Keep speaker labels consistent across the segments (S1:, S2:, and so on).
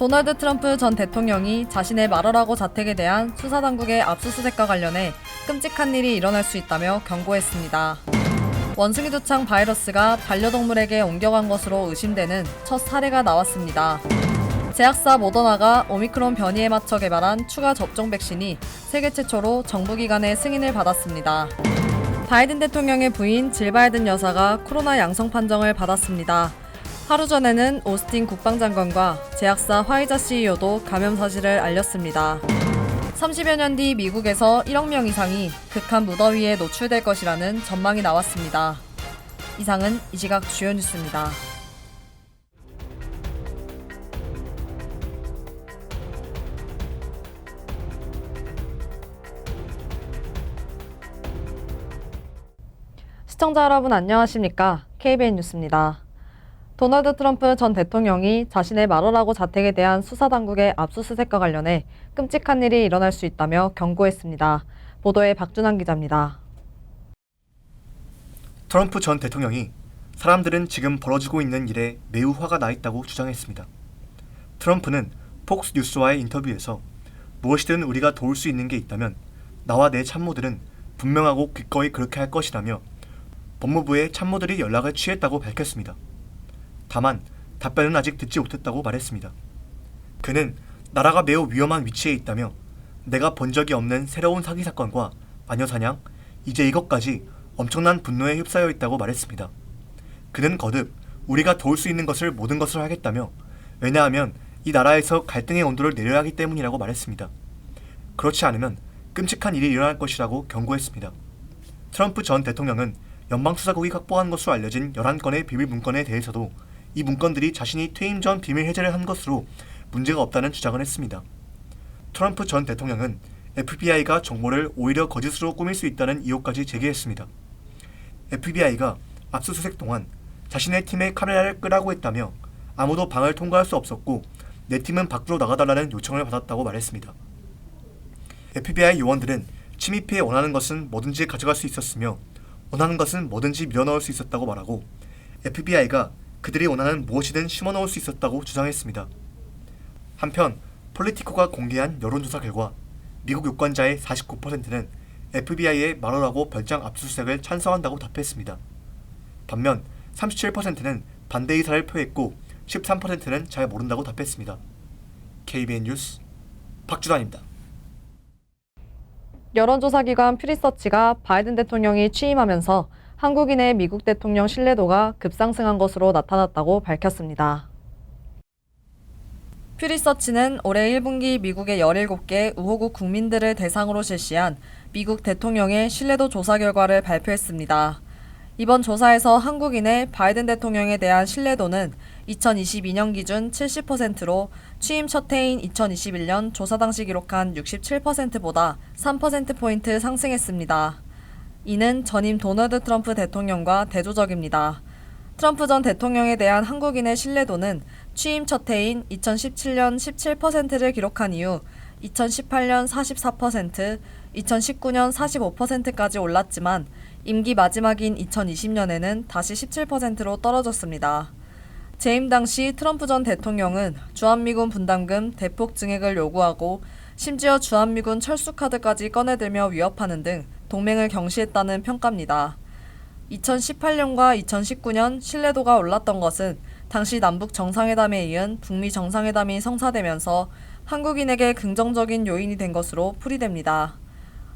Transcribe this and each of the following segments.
S1: 도널드 트럼프 전 대통령이 자신의 말하라고 자택에 대한 수사당국의 압수수색과 관련해 끔찍한 일이 일어날 수 있다며 경고했습니다. 원숭이 두창 바이러스가 반려동물에게 옮겨간 것으로 의심되는 첫 사례가 나왔습니다. 제약사 모더나가 오미크론 변이에 맞춰 개발한 추가 접종 백신이 세계 최초로 정부기관의 승인을 받았습니다. 바이든 대통령의 부인 질 바이든 여사가 코로나 양성 판정을 받았습니다. 하루 전에는 오스틴 국방장관과 제약사 화이자 CEO도 감염 사실을 알렸습니다. 30여 년 뒤 미국에서 1억 명 이상이 극한 무더위에 노출될 것이라는 전망이 나왔습니다. 이상은 이 시각 주요 뉴스입니다. 시청자 여러분 안녕하십니까? KBN 뉴스입니다. 도널드 트럼프 전 대통령이 자신의 말하라고 자택에 대한 수사당국의 압수수색과 관련해 끔찍한 일이 일어날 수 있다며 경고했습니다. 보도에 박준환 기자입니다.
S2: 트럼프 전 대통령이 사람들은 지금 벌어지고 있는 일에 매우 화가 나 있다고 주장했습니다. 트럼프는 폭스 뉴스와의 인터뷰에서 무엇이든 우리가 도울 수 있는 게 있다면 나와 내 참모들은 분명하고 기꺼이 그렇게 할 것이라며 법무부의 참모들이 연락을 취했다고 밝혔습니다. 다만 답변은 아직 듣지 못했다고 말했습니다. 그는 나라가 매우 위험한 위치에 있다며 내가 본 적이 없는 새로운 사기 사건과 마녀 사냥, 이제 이것까지 엄청난 분노에 휩싸여 있다고 말했습니다. 그는 거듭 우리가 도울 수 있는 것을 모든 것을 하겠다며 왜냐하면 이 나라에서 갈등의 온도를 내려야 하기 때문이라고 말했습니다. 그렇지 않으면 끔찍한 일이 일어날 것이라고 경고했습니다. 트럼프 전 대통령은 연방수사국이 확보한 것으로 알려진 11건의 비밀 문건에 대해서도 이 문건들이 자신이 퇴임 전 비밀 해제를 한 것으로 문제가 없다는 주장을 했습니다. 트럼프 전 대통령은 FBI가 정보를 오히려 거짓으로 꾸밀 수 있다는 의혹까지 제기했습니다. FBI가 압수수색 동안 자신의 팀에 카메라를 끄라고 했다며 아무도 방을 통과할 수 없었고 내 팀은 밖으로 나가달라는 요청을 받았다고 말했습니다. FBI 요원들은 침입해 원하는 것은 뭐든지 가져갈 수 있었으며 원하는 것은 뭐든지 밀어넣을 수 있었다고 말하고 FBI가 그들이 원하는 무엇이든 심어넣을 수 있었다고 주장했습니다. 한편 폴리티코가 공개한 여론조사 결과 미국 유권자의 49%는 FBI의 말하라고 별장 압수수색을 찬성한다고 답했습니다. 반면 37%는 반대 의사를 표했고 13%는 잘 모른다고 답했습니다. KBN 뉴스 박주단입니다.
S1: 여론조사기관 퓨리서치가 바이든 대통령이 취임하면서 한국인의 미국 대통령 신뢰도가 급상승한 것으로 나타났다고 밝혔습니다. 퓨리서치는 올해 1분기 미국의 17개 우호국 국민들을 대상으로 실시한 미국 대통령의 신뢰도 조사 결과를 발표했습니다. 이번 조사에서 한국인의 바이든 대통령에 대한 신뢰도는 2022년 기준 70%로 취임 첫 해인 2021년 조사 당시 기록한 67%보다 3%포인트 상승했습니다. 이는 전임 도널드 트럼프 대통령과 대조적입니다. 트럼프 전 대통령에 대한 한국인의 신뢰도는 취임 첫 해인 2017년 17%를 기록한 이후 2018년 44%, 2019년 45%까지 올랐지만 임기 마지막인 2020년에는 다시 17%로 떨어졌습니다. 재임 당시 트럼프 전 대통령은 주한미군 분담금 대폭 증액을 요구하고 심지어 주한미군 철수카드까지 꺼내들며 위협하는 등 동맹을 경시했다는 평가입니다. 2018년과 2019년 신뢰도가 올랐던 것은 당시 남북 정상회담에 이은 북미 정상회담이 성사되면서 한국인에게 긍정적인 요인이 된 것으로 풀이됩니다.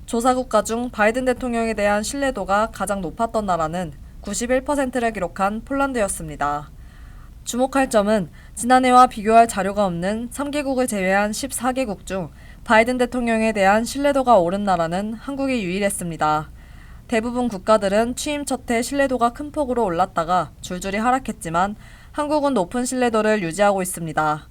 S1: 조사 국가 중 바이든 대통령에 대한 신뢰도가 가장 높았던 나라는 91%를 기록한 폴란드였습니다. 주목할 점은 지난해와 비교할 자료가 없는 3개국을 제외한 14개국 중 바이든 대통령에 대한 신뢰도가 오른 나라는 한국이 유일했습니다. 대부분 국가들은 취임 첫해 신뢰도가 큰 폭으로 올랐다가 줄줄이 하락했지만 한국은 높은 신뢰도를 유지하고 있습니다.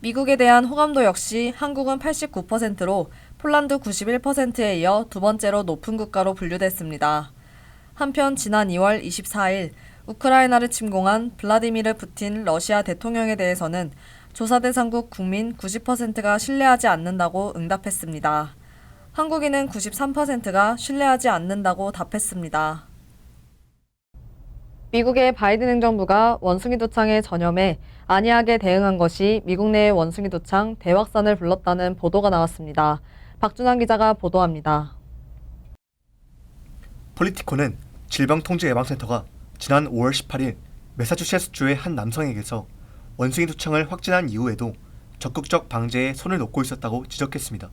S1: 미국에 대한 호감도 역시 한국은 89%로 폴란드 91%에 이어 두 번째로 높은 국가로 분류됐습니다. 한편 지난 2월 24일 우크라이나를 침공한 블라디미르 푸틴 러시아 대통령에 대해서는 조사 대상국 국민 90%가 신뢰하지 않는다고 응답했습니다. 한국인은 93%가 신뢰하지 않는다고 답했습니다. 미국의 바이든 행정부가 원숭이 도창의 전염에 안이하게 대응한 것이 미국 내의 원숭이 도창 대확산을 불렀다는 보도가 나왔습니다. 박준환 기자가 보도합니다.
S2: 폴리티코는 질병통제예방센터가 지난 5월 18일 매사추세츠주의 한 남성에게서 원숭이 두창을 확진한 이후에도 적극적 방제에 손을 놓고 있었다고 지적했습니다.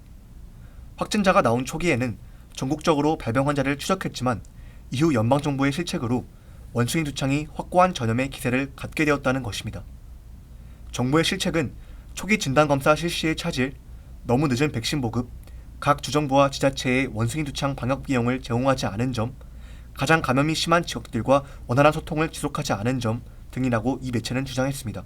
S2: 확진자가 나온 초기에는 전국적으로 발병 환자를 추적했지만 이후 연방정부의 실책으로 원숭이 두창이 확고한 전염의 기세를 갖게 되었다는 것입니다. 정부의 실책은 초기 진단검사 실시에 차질, 너무 늦은 백신 보급, 각 주정부와 지자체의 원숭이 두창 방역 비용을 제공하지 않은 점, 가장 감염이 심한 지역들과 원활한 소통을 지속하지 않은 점 등이라고 이 매체는 주장했습니다.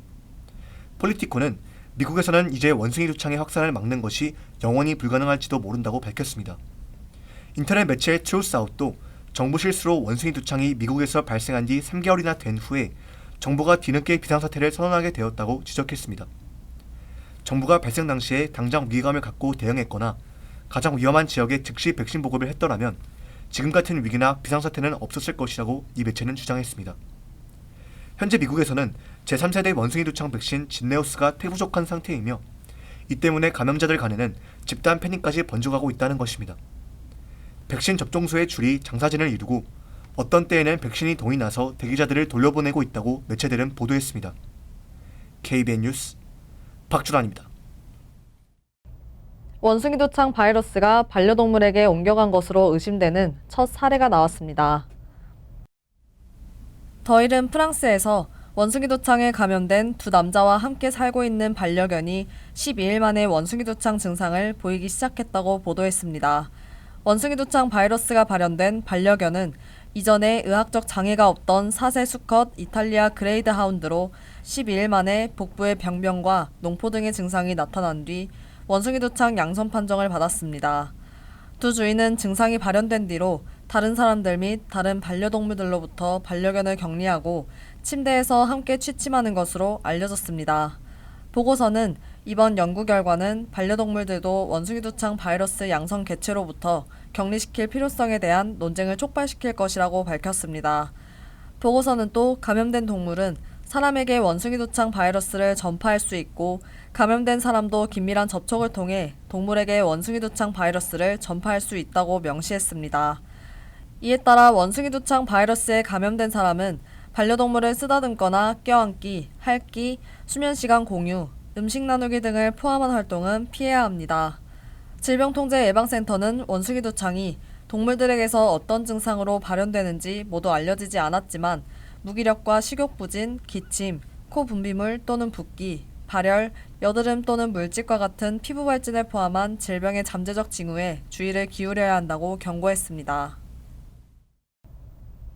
S2: 폴리티코는 미국에서는 이제 원숭이 두창의 확산을 막는 것이 영원히 불가능할지도 모른다고 밝혔습니다. 인터넷 매체 트루스아웃도 정부 실수로 원숭이 두창이 미국에서 발생한 지 3개월이나 된 후에 정부가 뒤늦게 비상사태를 선언하게 되었다고 지적했습니다. 정부가 발생 당시에 당장 위기감을 갖고 대응했거나 가장 위험한 지역에 즉시 백신 보급을 했더라면 지금 같은 위기나 비상사태는 없었을 것이라고 이 매체는 주장했습니다. 현재 미국에서는 제3세대 원숭이 두창 백신 진네오스가 태부족한 상태이며 이 때문에 감염자들 간에는 집단 패닉까지 번져가고 있다는 것입니다. 백신 접종소의 줄이 장사진을 이루고 어떤 때에는 백신이 동이 나서 대기자들을 돌려보내고 있다고 매체들은 보도했습니다. KBN 뉴스 박준환입니다.
S1: 원숭이 도창 바이러스가 반려동물에게 옮겨간 것으로 의심되는 첫 사례가 나왔습니다. 더일은 프랑스에서 원숭이 도창에 감염된 두 남자와 함께 살고 있는 반려견이 12일 만에 원숭이 도창 증상을 보이기 시작했다고 보도했습니다. 원숭이 도창 바이러스가 발현된 반려견은 이전에 의학적 장애가 없던 4세 수컷 이탈리아 그레이드 하운드로 12일 만에 복부의 병변과 농포 등의 증상이 나타난 뒤 원숭이 도창 양성 판정을 받았습니다. 두 주인은 증상이 발현된 뒤로 다른 사람들 및 다른 반려동물들로부터 반려견을 격리하고 침대에서 함께 취침하는 것으로 알려졌습니다. 보고서는 이번 연구 결과는 반려동물들도 원숭이 두창 바이러스 양성 개체로부터 격리시킬 필요성에 대한 논쟁을 촉발시킬 것이라고 밝혔습니다. 보고서는 또 감염된 동물은 사람에게 원숭이 두창 바이러스를 전파할 수 있고 감염된 사람도 긴밀한 접촉을 통해 동물에게 원숭이 두창 바이러스를 전파할 수 있다고 명시했습니다. 이에 따라 원숭이 두창 바이러스에 감염된 사람은 반려동물을 쓰다듬거나 껴안기, 핥기, 수면 시간 공유, 음식 나누기 등을 포함한 활동은 피해야 합니다. 질병통제예방센터는 원숭이 두창이 동물들에게서 어떤 증상으로 발현되는지 모두 알려지지 않았지만 무기력과 식욕 부진, 기침, 코 분비물 또는 붓기, 발열, 여드름 또는 물집과 같은 피부 발진을 포함한 질병의 잠재적 징후에 주의를 기울여야 한다고 경고했습니다.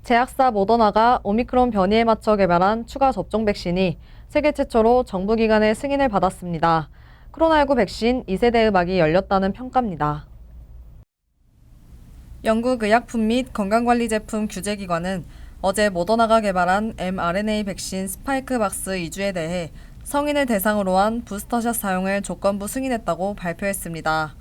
S1: 제약사 모더나가 오미크론 변이에 맞춰 개발한 추가 접종 백신이 세계 최초로 정부 기관의 승인을 받았습니다. 코로나19 백신 2세대 음악이 열렸다는 평가입니다. 영국 의약품 및 건강관리 제품 규제기관은 어제 모더나가 개발한 mRNA 백신 스파이크 박스 2주에 대해 성인을 대상으로 한 부스터샷 사용을 조건부 승인했다고 발표했습니다.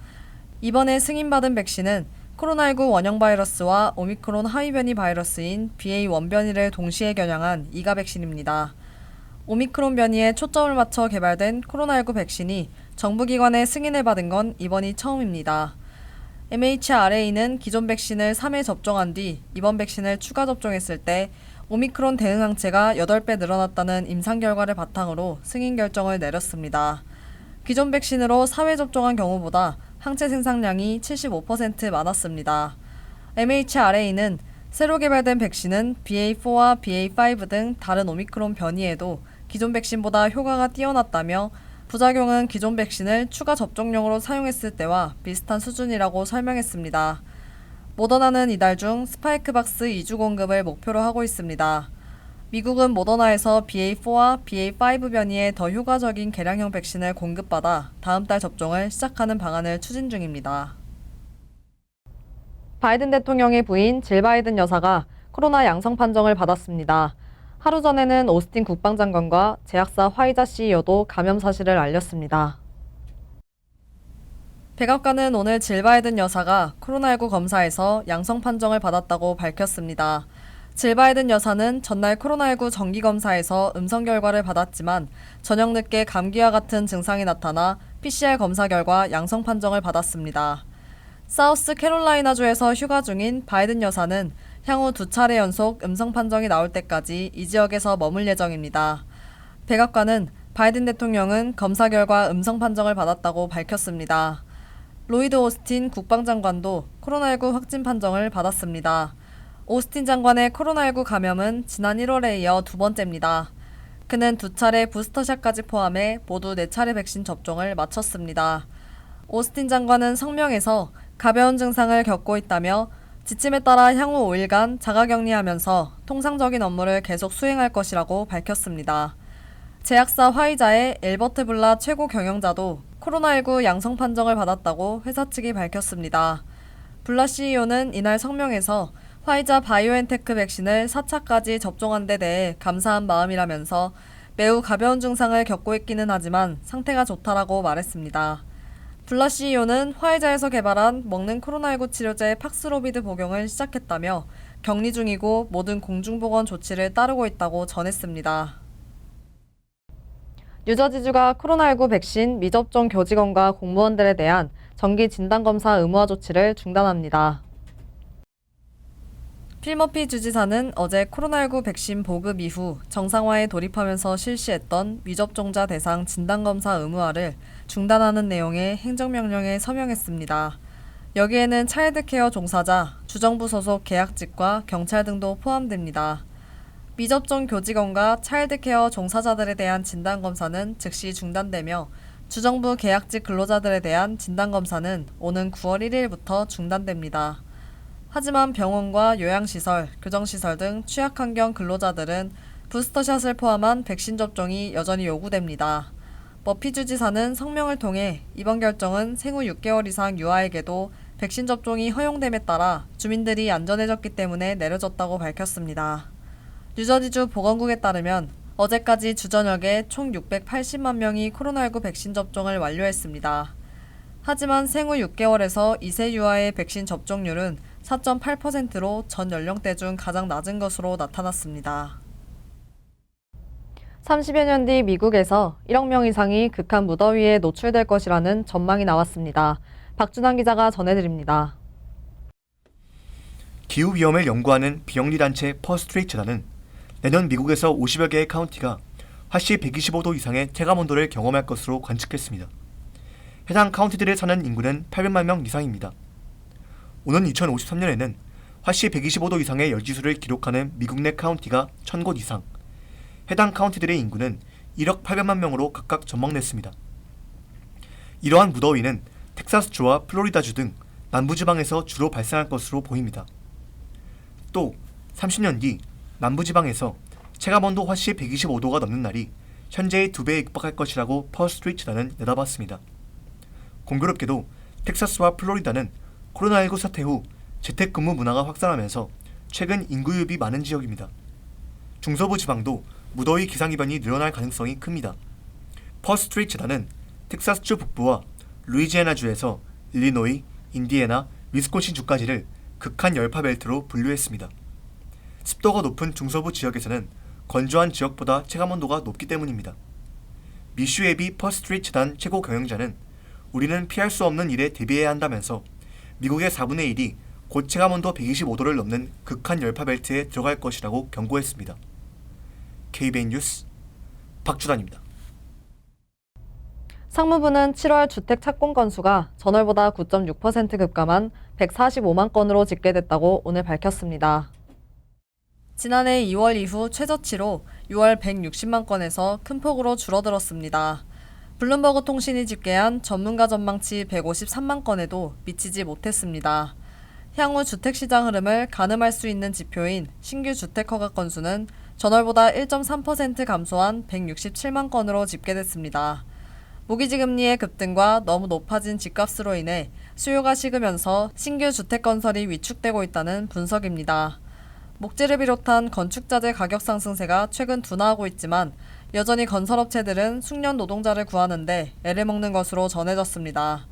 S1: 이번에 승인받은 백신은 코로나19 원형 바이러스와 오미크론 하위 변이 바이러스인 BA1 변이를 동시에 겨냥한 이가 백신입니다. 오미크론 변이에 초점을 맞춰 개발된 코로나19 백신이 정부기관의 승인을 받은 건 이번이 처음입니다. MHRA는 기존 백신을 3회 접종한 뒤 이번 백신을 추가 접종했을 때 오미크론 대응 항체가 8배 늘어났다는 임상 결과를 바탕으로 승인 결정을 내렸습니다. 기존 백신으로 4회 접종한 경우보다 항체 생산량이 75% 많았습니다. MHRA는 새로 개발된 백신은 BA4와 BA5 등 다른 오미크론 변이에도 기존 백신보다 효과가 뛰어났다며 부작용은 기존 백신을 추가 접종용으로 사용했을 때와 비슷한 수준이라고 설명했습니다. 모더나는 이달 중 스파이크 박스 2주 공급을 목표로 하고 있습니다. 미국은 모더나에서 BA4와 BA5 변이에 더 효과적인 개량형 백신을 공급받아 다음 달 접종을 시작하는 방안을 추진 중입니다. 바이든 대통령의 부인 질 바이든 여사가 코로나 양성 판정을 받았습니다. 하루 전에는 오스틴 국방장관과 제약사 화이자 CEO도 감염 사실을 알렸습니다. 백악관은 오늘 질 바이든 여사가 코로나19 검사에서 양성 판정을 받았다고 밝혔습니다. 질 바이든 여사는 전날 코로나19 정기검사에서 음성 결과를 받았지만 저녁 늦게 감기와 같은 증상이 나타나 PCR 검사 결과 양성 판정을 받았습니다. 사우스 캐롤라이나주에서 휴가 중인 바이든 여사는 향후 두 차례 연속 음성 판정이 나올 때까지 이 지역에서 머물 예정입니다. 백악관은 바이든 대통령은 검사 결과 음성 판정을 받았다고 밝혔습니다. 로이드 오스틴 국방장관도 코로나19 확진 판정을 받았습니다. 오스틴 장관의 코로나19 감염은 지난 1월에 이어 두 번째입니다. 그는 두 차례 부스터샷까지 포함해 모두 네 차례 백신 접종을 마쳤습니다. 오스틴 장관은 성명에서 가벼운 증상을 겪고 있다며 지침에 따라 향후 5일간 자가격리하면서 통상적인 업무를 계속 수행할 것이라고 밝혔습니다. 제약사 화이자의 엘버트 블라 최고 경영자도 코로나19 양성 판정을 받았다고 회사 측이 밝혔습니다. 블라 CEO는 이날 성명에서 화이자 바이오엔테크 백신을 4차까지 접종한 데 대해 감사한 마음이라면서 매우 가벼운 증상을 겪고 있기는 하지만 상태가 좋다라고 말했습니다. 블라 CEO는 화이자에서 개발한 먹는 코로나19 치료제 팍스로비드 복용을 시작했다며 격리 중이고 모든 공중보건 조치를 따르고 있다고 전했습니다. 뉴저지주가 코로나19 백신 미접종 교직원과 공무원들에 대한 정기 진단검사 의무화 조치를 중단합니다. 필머피 주지사는 어제 코로나19 백신 보급 이후 정상화에 돌입하면서 실시했던 미접종자 대상 진단검사 의무화를 중단하는 내용의 행정명령에 서명했습니다. 여기에는 차일드케어 종사자, 주정부 소속 계약직과 경찰 등도 포함됩니다. 미접종 교직원과 차일드케어 종사자들에 대한 진단검사는 즉시 중단되며 주정부 계약직 근로자들에 대한 진단검사는 오는 9월 1일부터 중단됩니다. 하지만 병원과 요양시설, 교정시설 등 취약환경 근로자들은 부스터샷을 포함한 백신 접종이 여전히 요구됩니다. 머피 주지사는 성명을 통해 이번 결정은 생후 6개월 이상 유아에게도 백신 접종이 허용됨에 따라 주민들이 안전해졌기 때문에 내려졌다고 밝혔습니다. 뉴저지주 보건국에 따르면 어제까지 주저녁에 총 680만 명이 코로나19 백신 접종을 완료했습니다. 하지만 생후 6개월에서 2세 유아의 백신 접종률은 4.8%로 전 연령대 중 가장 낮은 것으로 나타났습니다. 30여 년 뒤 미국에서 1억 명 이상이 극한 무더위에 노출될 것이라는 전망이 나왔습니다. 박준환 기자가 전해드립니다.
S2: 기후 위험을 연구하는 비영리 단체 퍼스트레이트 재단은 내년 미국에서 50여 개의 카운티가 화씨 125도 이상의 체감 온도를 경험할 것으로 관측했습니다. 해당 카운티들에 사는 인구는 800만 명 이상입니다. 오는 2053년에는 화씨 125도 이상의 열지수를 기록하는 미국 내 카운티가 1000곳 이상, 해당 카운티들의 인구는 1억 800만 명으로 각각 전망됐습니다. 이러한 무더위는 텍사스주와 플로리다주 등 남부지방에서 주로 발생할 것으로 보입니다. 또 30년 뒤 남부지방에서 체감온도 화씨 125도가 넘는 날이 현재의 두 배에 육박할 것이라고 퍼스트리트단은 내다봤습니다. 공교롭게도 텍사스와 플로리다는 코로나19 사태 후 재택근무 문화가 확산하면서 최근 인구유입이 많은 지역입니다. 중서부 지방도 무더위 기상이변이 늘어날 가능성이 큽니다. 퍼스트리트 재단은 텍사스주 북부와 루이지애나주에서 일리노이, 인디애나, 위스콘신 주까지를 극한 열파 벨트로 분류했습니다. 습도가 높은 중서부 지역에서는 건조한 지역보다 체감온도가 높기 때문입니다. 미슈에비 퍼스트리트 재단 최고 경영자는 우리는 피할 수 없는 일에 대비해야 한다면서 미국의 4분의 1이 곧 체감 온도 125도를 넘는 극한 열파 벨트에 들어갈 것이라고 경고했습니다. KBN 뉴스 박주단입니다.
S1: 상무부는 7월 주택 착공 건수가 전월보다 9.6% 급감한 145만 건으로 집계됐다고 오늘 밝혔습니다. 지난해 2월 이후 최저치로 6월 160만 건에서 큰 폭으로 줄어들었습니다. 블룸버그 통신이 집계한 전문가 전망치 153만 건에도 미치지 못했습니다. 향후 주택시장 흐름을 가늠할 수 있는 지표인 신규 주택 허가 건수는 전월보다 1.3% 감소한 167만 건으로 집계됐습니다. 모기지 금리의 급등과 너무 높아진 집값으로 인해 수요가 식으면서 신규 주택 건설이 위축되고 있다는 분석입니다. 목재를 비롯한 건축자재 가격 상승세가 최근 둔화하고 있지만 여전히 건설업체들은 숙련 노동자를 구하는데 애를 먹는 것으로 전해졌습니다.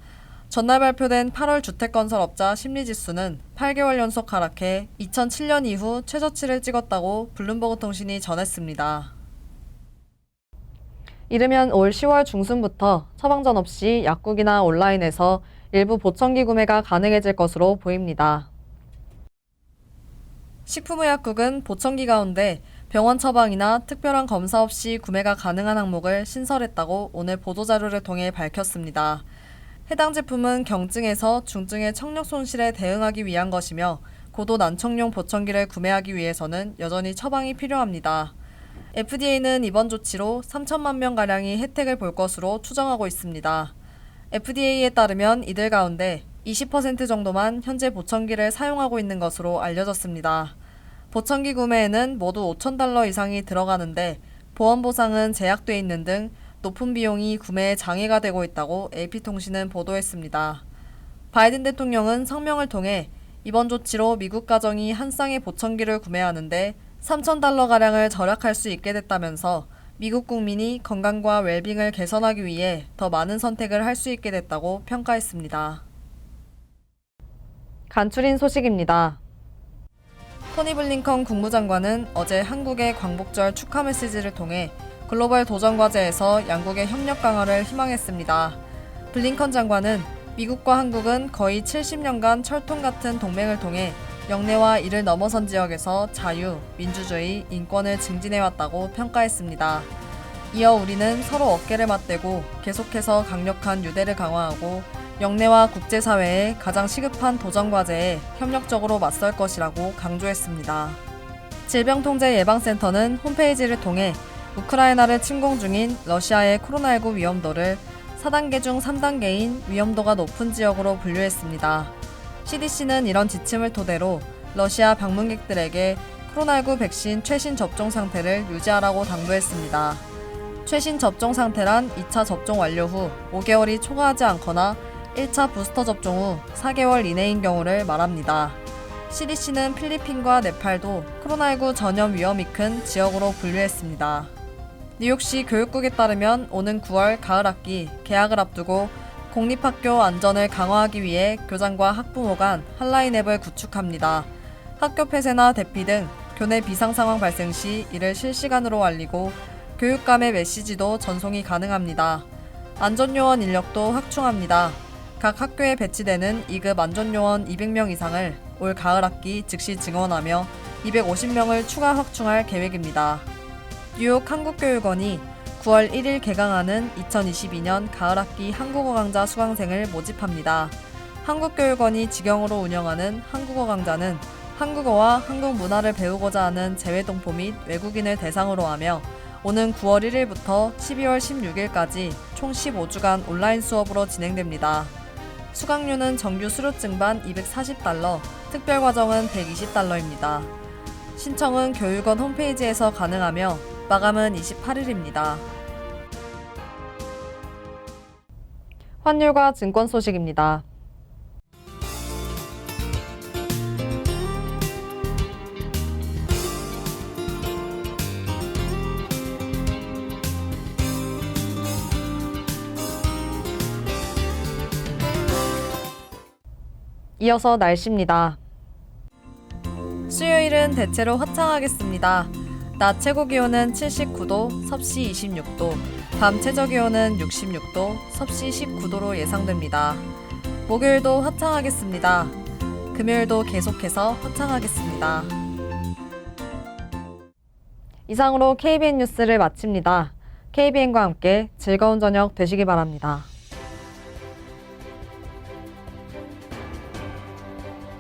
S1: 전날 발표된 8월 주택건설업자 심리지수는 8개월 연속 하락해 2007년 이후 최저치를 찍었다고 블룸버그 통신이 전했습니다. 이르면 올 10월 중순부터 처방전 없이 약국이나 온라인에서 일부 보청기 구매가 가능해질 것으로 보입니다. 식품의약국은 보청기 가운데 병원 처방이나 특별한 검사 없이 구매가 가능한 항목을 신설했다고 오늘 보도자료를 통해 밝혔습니다. 해당 제품은 경증에서 중증의 청력 손실에 대응하기 위한 것이며 고도 난청용 보청기를 구매하기 위해서는 여전히 처방이 필요합니다. FDA는 이번 조치로 3천만 명가량이 혜택을 볼 것으로 추정하고 있습니다. FDA에 따르면 이들 가운데 20% 정도만 현재 보청기를 사용하고 있는 것으로 알려졌습니다. 보청기 구매에는 모두 5,000달러 이상이 들어가는데 보험 보상은 제약돼 있는 등 높은 비용이 구매에 장애가 되고 있다고 AP통신은 보도했습니다. 바이든 대통령은 성명을 통해 이번 조치로 미국 가정이 한 쌍의 보청기를 구매하는데 3,000달러 가량을 절약할 수 있게 됐다면서 미국 국민이 건강과 웰빙을 개선하기 위해 더 많은 선택을 할 수 있게 됐다고 평가했습니다. 간추린 소식입니다. 토니 블링컨 국무장관은 어제 한국의 광복절 축하 메시지를 통해 글로벌 도전 과제에서 양국의 협력 강화를 희망했습니다. 블링컨 장관은 미국과 한국은 거의 70년간 철통 같은 동맹을 통해 영내와 이를 넘어선 지역에서 자유, 민주주의, 인권을 증진해왔다고 평가했습니다. 이어 우리는 서로 어깨를 맞대고 계속해서 강력한 유대를 강화하고 영내와 국제사회의 가장 시급한 도전 과제에 협력적으로 맞설 것이라고 강조했습니다. 질병통제예방센터는 홈페이지를 통해 우크라이나를 침공 중인 러시아의 코로나19 위험도를 4단계 중 3단계인 위험도가 높은 지역으로 분류했습니다. CDC는 이런 지침을 토대로 러시아 방문객들에게 코로나19 백신 최신 접종 상태를 유지하라고 당부했습니다. 최신 접종 상태란 2차 접종 완료 후 5개월이 초과하지 않거나 1차 부스터 접종 후 4개월 이내인 경우를 말합니다. CDC는 필리핀과 네팔도 코로나19 전염 위험이 큰 지역으로 분류했습니다. 뉴욕시 교육국에 따르면 오는 9월 가을 학기 개학을 앞두고 공립학교 안전을 강화하기 위해 교장과 학부모 간 한라인 앱을 구축합니다. 학교 폐쇄나 대피 등 교내 비상 상황 발생 시 이를 실시간으로 알리고 교육감의 메시지도 전송이 가능합니다. 안전요원 인력도 확충합니다. 각 학교에 배치되는 2급 안전요원 200명 이상을 올 가을 학기 즉시 증원하며 250명을 추가 확충할 계획입니다. 뉴욕 한국교육원이 9월 1일 개강하는 2022년 가을 학기 한국어 강좌 수강생을 모집합니다. 한국교육원이 직영으로 운영하는 한국어 강좌는 한국어와 한국 문화를 배우고자 하는 재외동포 및 외국인을 대상으로 하며 오는 9월 1일부터 12월 16일까지 총 15주간 온라인 수업으로 진행됩니다. 수강료는 정규 수료증반 240달러, 특별과정은 120달러입니다. 신청은 교육원 홈페이지에서 가능하며 마감은 28일입니다. 환율과 증권 소식입니다. 이어서 날씨입니다. 수요일은 대체로 화창하겠습니다. 낮 최고 기온은 79도, 섭씨 26도, 밤 최저 기온은 66도, 섭씨 19도로 예상됩니다. 목요일도 화창하겠습니다. 금요일도 계속해서 화창하겠습니다. 이상으로 KBN 뉴스를 마칩니다. KBN과 함께 즐거운 저녁 되시기 바랍니다.